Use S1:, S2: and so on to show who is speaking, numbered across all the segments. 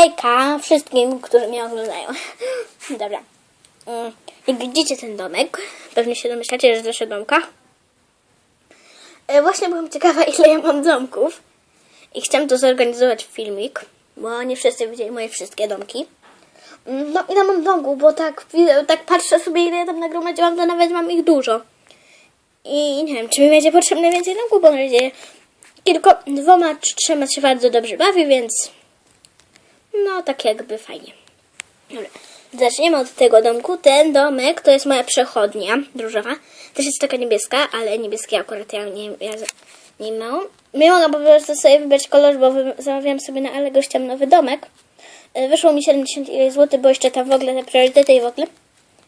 S1: Hejka wszystkim, którzy mnie oglądają. Dobra. Mm, Jak widzicie ten domek, pewnie się domyślacie, że to domka. E, Właśnie byłam ciekawa, ile ja mam domków. I chciałam to zorganizować w filmik, bo nie wszyscy widzieli moje wszystkie domki. Mm, No ile mam domków, bo tak, tak patrzę sobie, ile ja tam nagromadziłam, to nawet mam ich dużo. I nie wiem, czy mi będzie potrzebne więcej domków, bo na razie tylko dwoma trzema się bardzo dobrze bawi, więc no tak jakby fajnie. Dobra. Zaczniemy od tego domku. Ten domek to jest moja przechodnia różowa. Też jest taka niebieska, ale niebieskiej akurat ja nie, ja nie mam. Nie mogłam po prostu sobie wybrać kolor, bo zamawiałam sobie na gościem nowy domek. E, Wyszło mi 70 ileś złotych, bo jeszcze tam w ogóle te priorytety i w ogóle.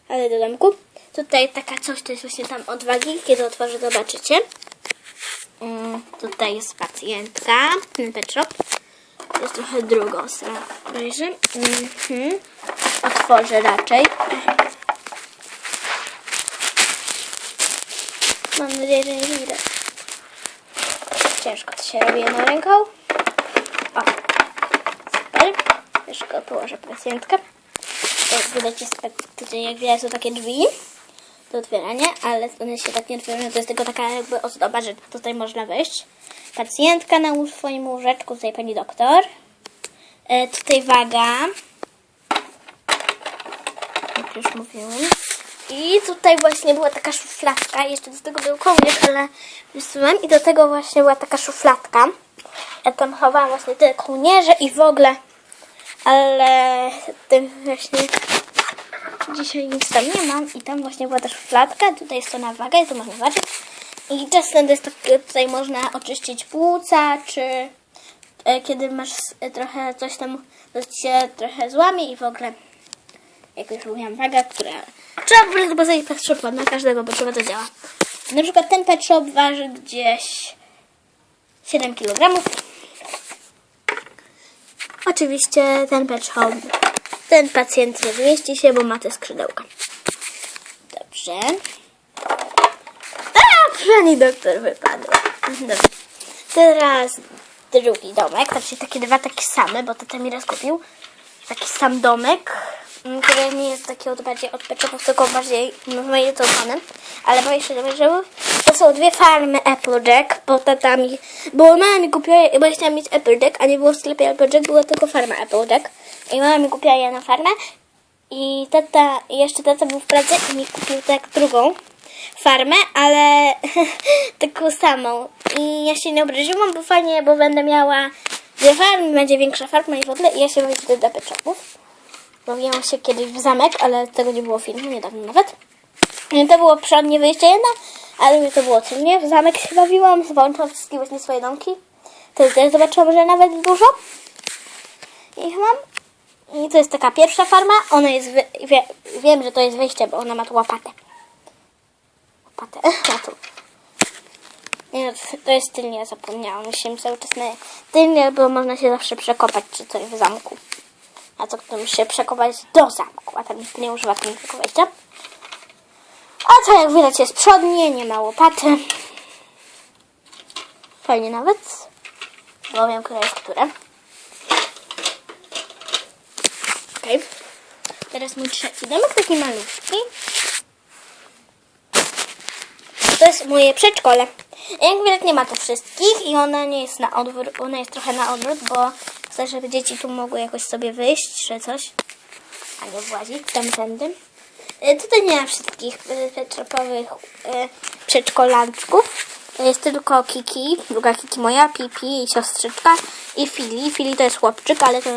S1: Ale do domku. Tutaj taka coś, to jest właśnie tam odwagi. Kiedy otworzę, zobaczycie. Mm, tutaj jest pacjentka, pet shop. To jest trochę drugą stronę. Obejrzę. Mhm. Otworzę raczej. Mam nadzieję, że nie widać. Ciężko to się robi jedną ręką. O, super. Jeszcze położę pacjentkę. Jak widać jest tak, tutaj jak widać są takie drzwi do otwierania, ale one się tak nie otwierają, to jest tylko taka jakby ozdoba, że tutaj można wejść. Pacjentka na łó- swoim łóżeczku, tutaj pani doktor. E, tutaj waga. Jak już mówiłem. I tutaj właśnie była taka szufladka. Jeszcze do tego był kołnierz, ale wysyłam. I do tego właśnie była taka szufladka. Ja tam chowałam właśnie te kołnierze i w ogóle. Ale tym właśnie dzisiaj nic tam nie mam. I tam właśnie była ta szufladka. Tutaj jest to na wagę to można zobaczyć. I czasem jest tak, tutaj można oczyścić płuca, czy e, kiedy masz e, trochę coś tam, to się trochę złamie i w ogóle, jak już mówiłam, waga, która trzeba po prostu postawić pet shop na każdego, bo trzeba to działa. Na przykład ten pet shop waży gdzieś 7 kg. Oczywiście ten pet shop, ten pacjent nie zmieści się, bo ma te skrzydełka. Dobrze. Pani doktor wypadła. Dobra. Teraz drugi domek, znaczy takie dwa takie same, bo tata mi raz kupił. Taki sam domek, mm, który nie jest taki od bardziej od peczopów, tylko bardziej majetowany. Ale bo jeszcze że to są dwie farmy Applejack, bo tata mi, bo mama mi kupiła, bo ja chciałam mieć Applejack, a nie było w sklepie Applejack, była tylko farma Applejack. I mama mi kupiła je na farmę. I tata, jeszcze tata był w pracy i mi kupił tak drugą farmę, ale taką samą. I ja się nie obraziłam, bo fajnie, bo będę miała dwie farmy, będzie większa farma i w ogóle. I ja się wtedy do peczopów. Bawiłam się kiedyś w zamek, ale tego nie było filmu, niedawno nawet. I to było przednie wyjście jedno, ale mnie to było celnie. W zamek się bawiłam, włączałam wszystkie właśnie swoje domki. Wtedy też zobaczyłam, że nawet dużo ich mam. I to jest taka pierwsza farma. Ona jest. Wie... Wiem, że to jest wyjście, bo ona ma tu łopatę. Łopatę. Ma tu. Nie, to jest tylnie, zapomniałam. Musimy cały czas na tylnie, bo można się zawsze przekopać czy coś w zamku. A co kto musi się przekopać do zamku, a tam nie używa tylnego wejścia. A co jak widać jest przodnie, nie ma łopaty. Fajnie nawet. Bo wiem, które jest które. Okej. Teraz mój trzeci domek, taki malutki. To jest moje przedszkole. Jak widać nie ma tu wszystkich i ona nie jest na odwrót, ona jest trochę na odwrót, bo chcę, żeby dzieci tu mogły jakoś sobie wyjść, czy coś. A nie włazić tamtędy. Y, Tutaj nie ma wszystkich y, petropowych przedszkolaczków. To jest tylko Kiki, druga Kiki moja, Pipi i siostrzyczka i Fili. Fili to jest chłopczyk, ale to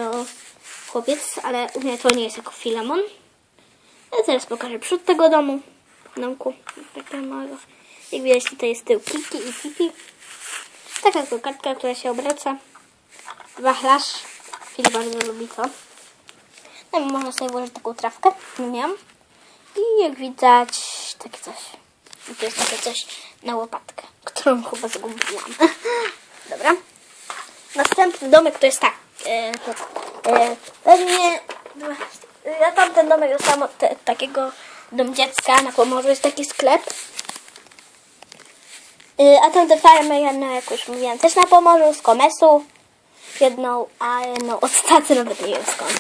S1: chłopiec, ale u mnie to nie jest jako Filemon. Ja teraz pokażę przód tego domu. Domku. Takiego małego. Jak widać tutaj jest tył Kiki i Pipi. Taka kokardka, która się obraca. Wachlarz. Fili bardzo lubi to. No i można sobie włożyć taką trawkę. Nie. I jak widać takie coś. I to jest takie coś na łopatkę, którą chyba zgubiłam. Dobra. Następny domek to jest tak. E, e, pewnie ja tamten domek dostałam od te, takiego dom dziecka na Pomorzu. Jest taki sklep. E, a tamte farmy ja no, jak już mówiłam, też na Pomorzu, z Komesu. jedną, a jedną od taty, nawet nie wiem skąd.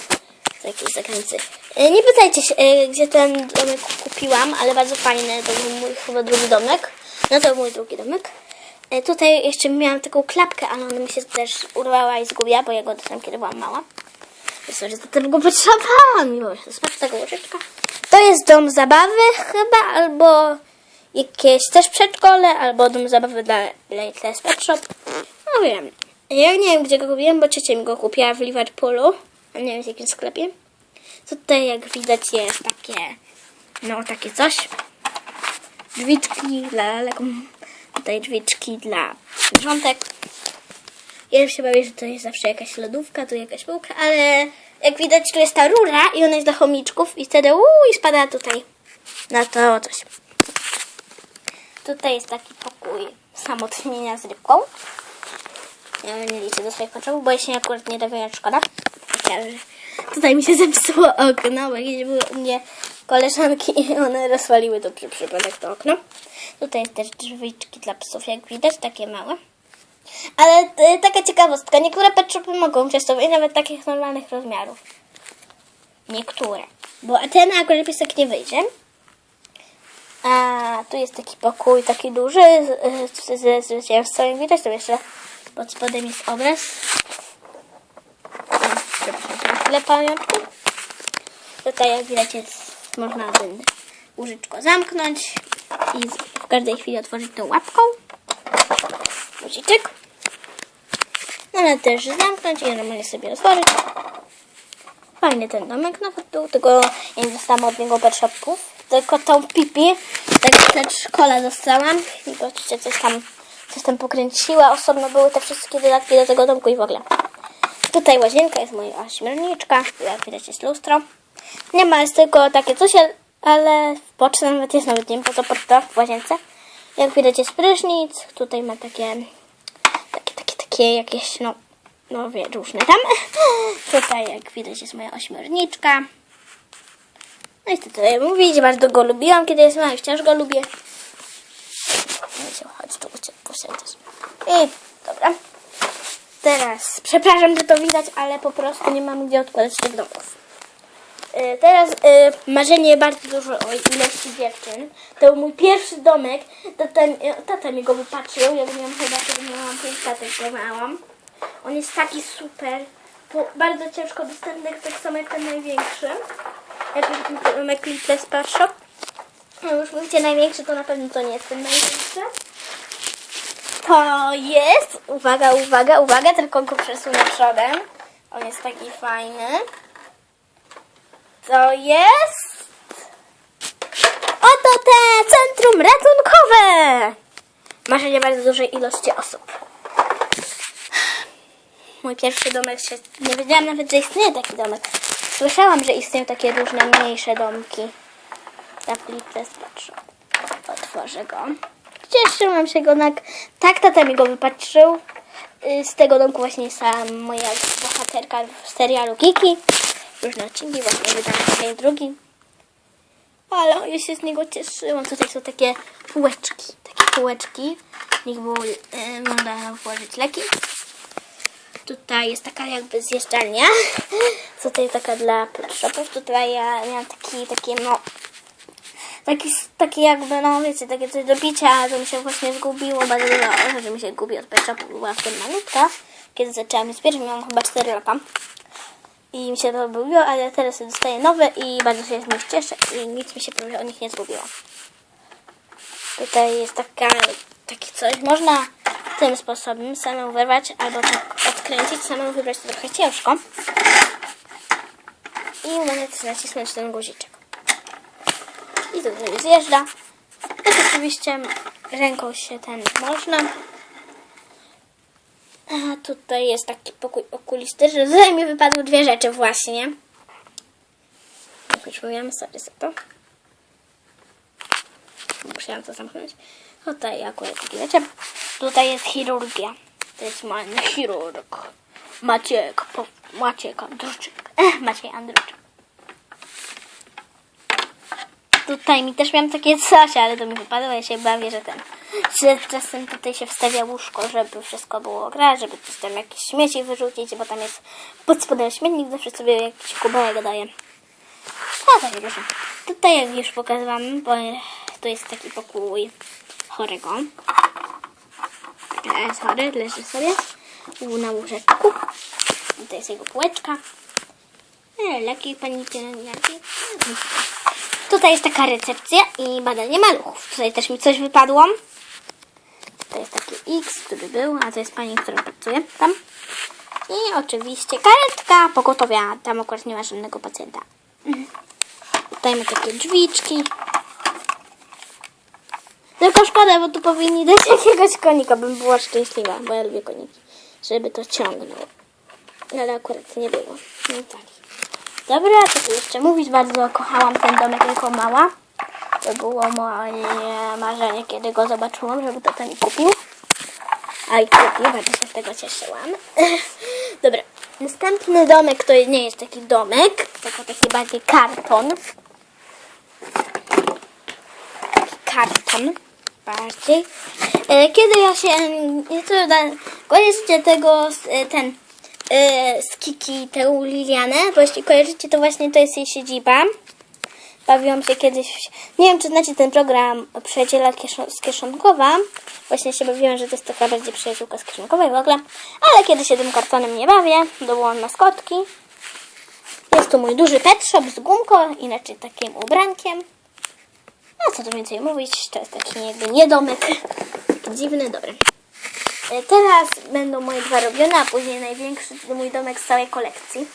S1: Z jakiejś zagranicy. E, Nie pytajcie się, e, gdzie ten domek kupiłam, ale bardzo fajny. To był mój chyba drugi domek. No to był mój drugi domek. Tutaj jeszcze miałam taką klapkę, ale ona mi się też urwała i zgubiła, bo ja go dostałam, kiedy byłam mała. Sorry, za tego potrzebowałam. Miło, zobaczcie taka łóżeczka. To jest dom zabawy chyba, albo jakieś też przedszkole, albo dom zabawy dla Latest Pet Shop. No wiem. Ja nie wiem, gdzie go kupiłam, bo ciocia mi go kupiła w Liverpoolu. A nie wiem, w jakim sklepie. Tutaj, jak widać, jest takie, no, takie coś. Drzwiczki dla lalek. Tutaj drzwiczki dla zwierzątek. Ja się bawię, że to jest zawsze jakaś lodówka, tu jakaś półka, ale jak widać, tu jest ta rura i ona jest dla chomiczków i wtedy uuu, i spada tutaj na to coś. Tutaj jest taki pokój samotnienia z rybką. Ja nie liczę do swoich potrzeb, bo jeśli akurat nie wyjąć szkoda. Tutaj mi się zepsuło okno, bo kiedyś były u mnie koleżanki i one rozwaliły to przy przypadek to okno. Tutaj jest też drzwiczki dla psów, jak widać, takie małe. Ale e, taka ciekawostka, niektóre pet shopy mogą testować nawet takich normalnych rozmiarów. Niektóre. Bo ten akurat piesek nie wyjdzie. A tu jest taki pokój, taki duży, z- z- ze zwycięzcą, widać, to jeszcze pod spodem jest obraz. Chwilę pamiątku. Tutaj jak widać jest, można ten łóżeczko zamknąć i z- w każdej chwili otworzyć tą łapką. Guziczek. No ale też zamknąć i normalnie sobie otworzyć. Fajny ten domek nawet był, tylko ja nie dostałam od niego pet shopów. Tylko tą pipi, tak przedszkola dostałam. I patrzcie, coś tam, coś tam pokręciła. Osobno były te wszystkie dodatki do tego domku i w ogóle. Tutaj łazienka jest moja ośmiorniczka. Jak widać jest lustro. Nie ma, jest tylko takie coś, ale w boczne nawet jest, nawet nie wiem po co w łazience. Jak widać jest prysznic. Tutaj ma takie, takie, takie, takie jakieś, no, no wie, różne tam. Tutaj jak widać jest moja ośmiorniczka. No i co tutaj mówić, bardzo go lubiłam, kiedy jest mała i wciąż go lubię. No się chodź tu posiedzieć. I dobra. Teraz, przepraszam, że to widać, ale po prostu nie mam gdzie odkładać tych domów. Y, Teraz y, marzenie bardzo dużo o ilości dziewczyn. To był mój pierwszy domek. Tata, y, tata mi go wypatrzył. Ja miałam chyba, kiedy miałam 5 lat, go miałam. On jest taki super. Bardzo ciężko dostępny, tak samo jak ten największy. Jak Little's Pet Shop. No już mówicie największy, to na pewno to nie jest ten największy. To jest, uwaga, uwaga, uwaga, tylko go przesunę przodem. On jest taki fajny. To jest... Oto te centrum ratunkowe! Marzenie bardzo dużej ilości osób. Mój pierwszy domek się... Nie wiedziałam nawet, że istnieje taki domek. Słyszałam, że istnieją takie różne mniejsze domki. Tablice patrzę. Otworzę go. Cieszyłam się go, na... tak tata mi go wypatrzył. Y, Z tego domku właśnie jest moja bohaterka w serialu Kiki. Różne odcinki, właśnie wydałam jeden drugi. Ale ja się z niego cieszyłam. Tutaj są takie półeczki. Takie półeczki. W nich było, y, można włożyć leki. Tutaj jest taka jakby zjeżdżalnia. Tutaj taka dla pet shopów. Tutaj ja miałam taki, takie no... Taki, taki jakby, no wiecie, takie coś do picia, to mi się właśnie zgubiło. Bardzo dużo, że mi się gubi od shopu. Była w tym malutka. Kiedy zaczęłam je zbierać, miałam chyba 4 lata. I mi się to zgubiło, ale teraz dostaję nowe i bardzo się z nich cieszę i nic mi się prawie o nich nie zgubiło. Tutaj jest taka, takie coś, można tym sposobem samemu wyrwać albo tak odkręcić, samemu wybrać to trochę ciężko. I też nacisnąć ten guziczek. I to sobie zjeżdża. I oczywiście ręką się ten można. A tutaj jest taki pokój okulistyczny. Tutaj mi wypadły dwie rzeczy właśnie. Jak już mówiłam, sorry za to. Musiałam to zamknąć. Tutaj akurat takie rzeczy. Tutaj jest chirurgia. To jest mój chirurg. Maciek, po, Maciek Andruczek. Eh, Maciej Andruczek. Tutaj mi też miałam takie coś, ale to mi wypadło. Ja się bawię, że ten że czasem tutaj się wstawia łóżko, żeby wszystko było gra, żeby coś tam jakieś śmieci wyrzucić, bo tam jest pod spodem śmietnik, zawsze sobie jakiś kubełek daję. A tak proszę. Tutaj jak już pokazywałam, bo to jest taki pokój chorego. Chory, leży sobie na łóżeczku. Tutaj jest jego półeczka. E, Leki pani. Tutaj jest taka recepcja i badanie maluchów. Tutaj też mi coś wypadło. To jest taki X, który był, a to jest pani, która pracuje tam. I oczywiście karetka pogotowia. Tam akurat nie ma żadnego pacjenta. Tutaj ma takie drzwiczki. Szkoda, bo tu powinni dać jakiegoś konika, bym była szczęśliwa, bo ja lubię koniki. Żeby to ciągnął. Ale akurat nie było. No tak. Dobra, tu jeszcze mówić? Bardzo kochałam ten domek jako mała. To było moje marzenie, kiedy go zobaczyłam, żeby to ten kupił. A i kupił, bardzo się z tego cieszyłam. Dobra, następny domek to nie jest taki domek, tylko taki bardziej karton. Taki karton E, Kiedy ja się, nie to da, kojarzycie tego, e, ten, e, z Kiki, tę Lilianę, bo jeśli kojarzycie, to właśnie to jest jej siedziba. Bawiłam się kiedyś, nie wiem czy znacie ten program Przyjaciela z Kieszonkowa. Właśnie się bawiłam, że to jest taka bardziej przyjaciółka z Kieszonkowej w ogóle. Ale kiedy się tym kartonem nie bawię, dołączam maskotki. Jest tu mój duży pet shop z gumką, inaczej takim ubrankiem. No co tu więcej mówić, to jest taki jakby niedomek. Dziwny, dobry. E, Teraz będą moje dwa robione, a później największy mój domek z całej kolekcji.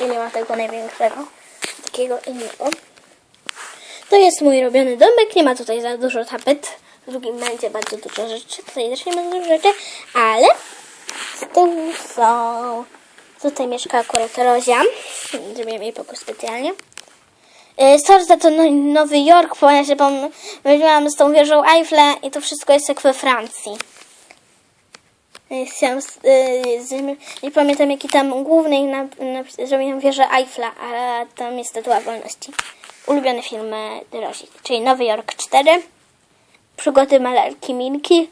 S1: Nie ma tego największego, takiego innego. To jest mój robiony domek, nie ma tutaj za dużo tapet. W drugim będzie bardzo dużo rzeczy, tutaj też nie ma dużo rzeczy, ale z tyłu są... Tutaj mieszka akurat Rozia, zrobiłam jej pokój specjalnie. E, Sorry za to no- Nowy Jork, ponieważ ja pom- myliłam z tą wieżą Eiffla i to wszystko jest jak we Francji. E, Chciałam, e, nie pamiętam jaki tam głównej na, na, zrobiłam wieżę Eiffla, a tam jest Statua Wolności. Ulubione filmy Rosi, czyli Nowy Jork 4, Przygody malarki Minki,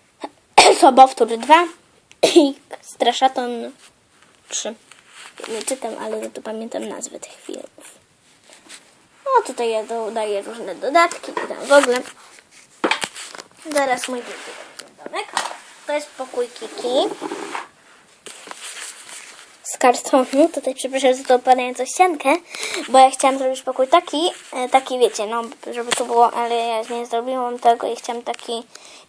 S1: Sobowtór 2 i Straszaton 3. Nie czytam, ale to pamiętam nazwy tych filmów. No tutaj ja dodaję różne dodatki i tam w ogóle. Zaraz mój drugi domek. To jest pokój Kiki. Z kartonu. Tutaj przepraszam za tą opadającą ściankę, bo ja chciałam zrobić pokój taki, e, taki wiecie, no, żeby to było, ale ja nie zrobiłam tego i chciałam taki.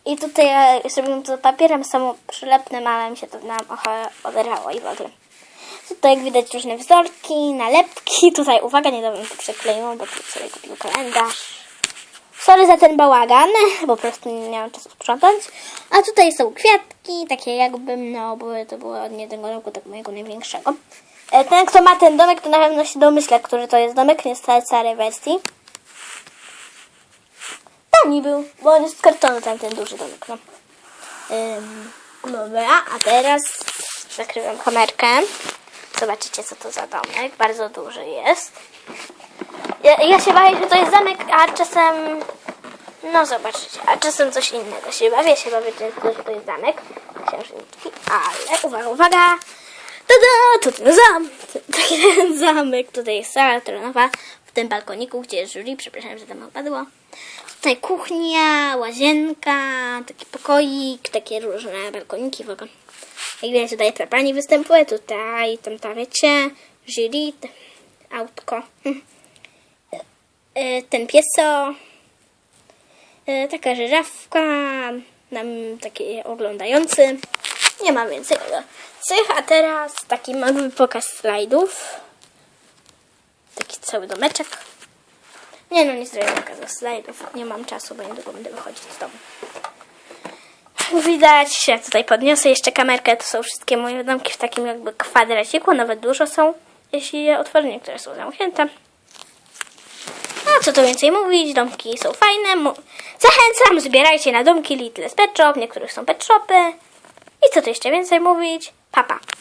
S1: I tutaj ja zrobiłam to papierem samo przylepnym, ale mi się to na ochę oderwało i w ogóle. Tutaj widać różne wzorki, nalepki. Tutaj uwaga, niedawno to przekleiłam, bo tu sobie kupił kalendarz. Sorry za ten bałagan, bo po prostu nie miałam czasu sprzątać. A tutaj są kwiatki, takie jakbym, no, bo to było od jednego roku, tak mojego największego. E, Ten, kto ma ten domek, to na pewno się domyśla, który to jest domek, nie całej starej wersji. Tam był, bo on jest z kartonu, tam ten duży domek, no. Ym, dobra, a teraz zakrywam kamerkę. Zobaczycie, co to za domek. Bardzo duży jest. Ja, ja się bawię, że to jest zamek, a czasem... No zobaczycie, a czasem coś innego się bawię. się bawię, że to jest zamek. Ale uwaga, uwaga! Tada! To ten zamek. Tutaj jest sala tronowa w tym balkoniku, gdzie jest jury. Przepraszam, że tam opadło. Tutaj kuchnia, łazienka, taki pokoik, takie różne balkoniki w ogóle. Widać tutaj pani występuje, tutaj tam ta wiecie, jury, autko. E, Ten pieso, e, taka żyrawka, nam taki oglądający. Nie mam więcej cech, a teraz taki mały pokaz slajdów. Taki cały domeczek. Nie no, nie zrobię pokazu slajdów. Nie mam czasu, bo niedługo będę wychodzić z domu. Widać, jak tutaj podniosę jeszcze kamerkę, to są wszystkie moje domki w takim jakby kwadraciku, nawet dużo są, jeśli je otworzę, niektóre są zamknięte. A co tu więcej mówić, domki są fajne. Zachęcam, zbierajcie na domki Little Pet Shop, niektórych są pet shopy. I co tu jeszcze więcej mówić? Papa. Pa.